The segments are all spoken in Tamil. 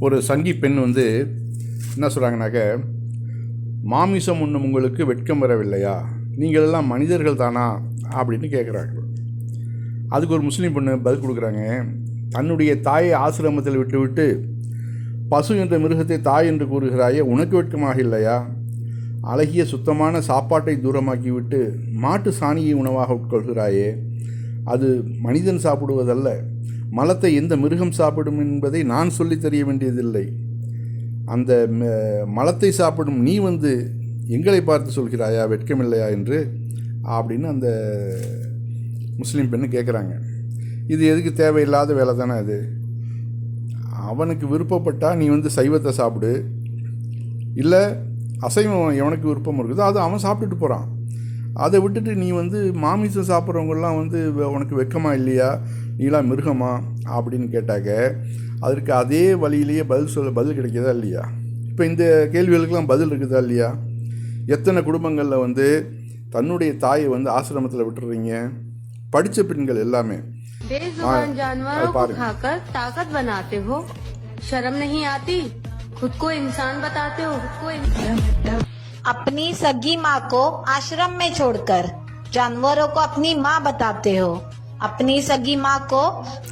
ஒரு சங்கி பெண் வந்து என்ன சொல்கிறாங்கனாக்க மாமிசம் உண்ணும் உங்களுக்கு வெட்கம் வரவில்லையா? நீங்கள் எல்லாம் மனிதர்கள் தானா அப்படின்னு கேட்குறாங்க அதுக்கு ஒரு முஸ்லீம் பொண்ணு பதில் கொடுக்குறாங்க. தன்னுடைய தாயை ஆசிரமத்தில் விட்டுவிட்டு பசு என்ற மிருகத்தை தாய் என்று கூறுகிறாயே உனக்கு வெட்கமாக இல்லையா? அழகிய சுத்தமான சாப்பாட்டை தூரமாக்கிவிட்டு மாட்டு சாணியை உணவாக உட்கொள்கிறாயே அது மனிதன் சாப்பிடுவதல்ல. மலத்தை எந்த மிருகம் சாப்பிடும் என்பதை நான் சொல்லித் தெரிய வேண்டியதில்லை. அந்த ம- மலத்தை சாப்பிடும் நீ வந்து எங்களை பார்த்து சொல்கிறாயா வெட்கமில்லையா என்று அப்படின்னு அந்த முஸ்லீம் பெண்ணு கேட்குறாங்க இது எதுக்கு தேவையில்லாத வேலை தானே அது? அவனுக்கு விருப்பப்பட்டால் நீ வந்து சைவத்தை சாப்பிடு. இல்லை அசைவம் எவனுக்கு விருப்பம் இருக்குதோ அது அவன் சாப்பிட்டுட்டு போகிறான் அதை விட்டுட்டு நீ வந்து மாமிசம் சாப்பிட்றவங்கெல்லாம் வந்து உனக்கு வெக்கமாக இல்லையா? நீலாம் மிருகமா? அப்படின்னு கேட்டாக்க அதற்கு அதே வழியிலேயே பதில் சொல்ல பதில் கிடைக்கிறதா இல்லையா? இப்போ இந்த கேள்விகளுக்கெல்லாம் பதில் இருக்குதா இல்லையா? எத்தனை குடும்பங்களில் வந்து தன்னுடைய தாயை வந்து ஆசிரமத்தில் விட்டுறீங்க? படித்த பெண்கள் எல்லாமே. பாருங்க. अपनी सगी माँ को आश्रम में छोड़कर। जानवरों को अपनी माँ बताते हो। अपनी सगी माँ को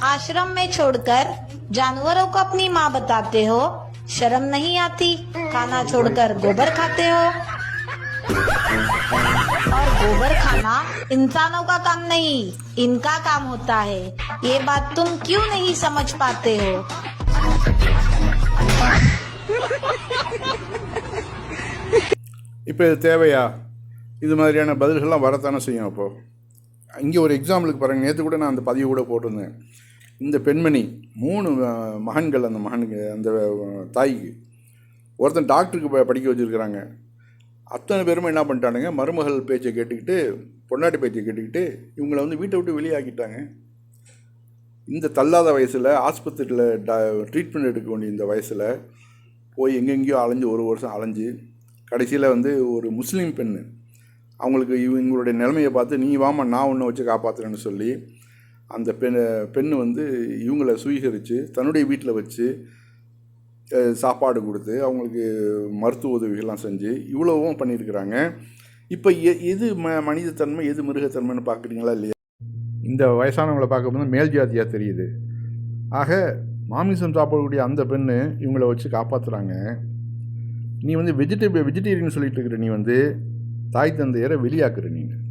आश्रम में छोड़कर जानवरों को अपनी माँ बताते हो। शर्म नहीं आती। खाना छोड़कर गोबर खाते हो। और गोबर खाना इंसानों का काम नहीं, इनका काम होता है। ये बात तुम क्यों नहीं समझ पाते हो? இப்போ இது தேவையா? இது மாதிரியான பதில்கள்லாம் வரத்தானே செய்யும் அப்போது இங்கே ஒரு எக்ஸாம்பிளுக்கு பாருங்கள் நேற்று கூட நான் அந்த பதிவு கூட போட்டிருந்தேன். இந்த பெண்மணி மூணு மகன்கள் அந்த மகனுக்கு அந்த தாய்க்கு. ஒருத்தன் டாக்டருக்கு ப- படிக்க வச்சுருக்கிறாங்க. அத்தனை பேருமே என்ன பண்ணிட்டானுங்க? மருமகள் பேச்சை கேட்டுக்கிட்டு பொண்டாட்டி பேச்சை கேட்டுக்கிட்டு இவங்களை வந்து வீட்டை விட்டு வெளியாக்கிட்டாங்க. இந்த தள்ளாத வயசில் ஆஸ்பத்திரியில் ட ட்ரீட்மெண்ட் எடுக்க வேண்டிய இந்த வயசில் போய் எங்கெங்கேயோ அலைஞ்சு ஒரு வருஷம் அலைஞ்சு கடைசியில் வந்து ஒரு முஸ்லீம் பெண்ணு. அவங்களுக்கு இவங்களுடைய நிலைமையை பார்த்து நீ வாமா நான் ஒன்று வச்சு காப்பாற்றுறேன்னு சொல்லி அந்த பெண் பெண் வந்து இவங்களை சுவீகரித்து தன்னுடைய வீட்டில் வச்சு சாப்பாடு கொடுத்து அவங்களுக்கு மருத்துவ உதவிகள்லாம் செஞ்சு இவ்வளவும் பண்ணியிருக்கிறாங்க. இப்போ எ எது ம மனிதத்தன்மை எது மிருகத்தன்மைன்னு பார்க்குறீங்களா இல்லையா? இந்த வயசானவங்களை பார்க்கும்போது மேல் ஜாதியாக தெரியுது. ஆக மாமிசம் சாப்பிடக்கூடிய அந்த பெண்ணு இவங்கள வச்சு காப்பாற்றுறாங்க நீ வந்து வெஜிடேபிள் வெஜிடேரியன் சொல்லிட்டு இருக்கிற நீ வந்து தாய் தந்தையரை வெளியாக்குற நீங்கள்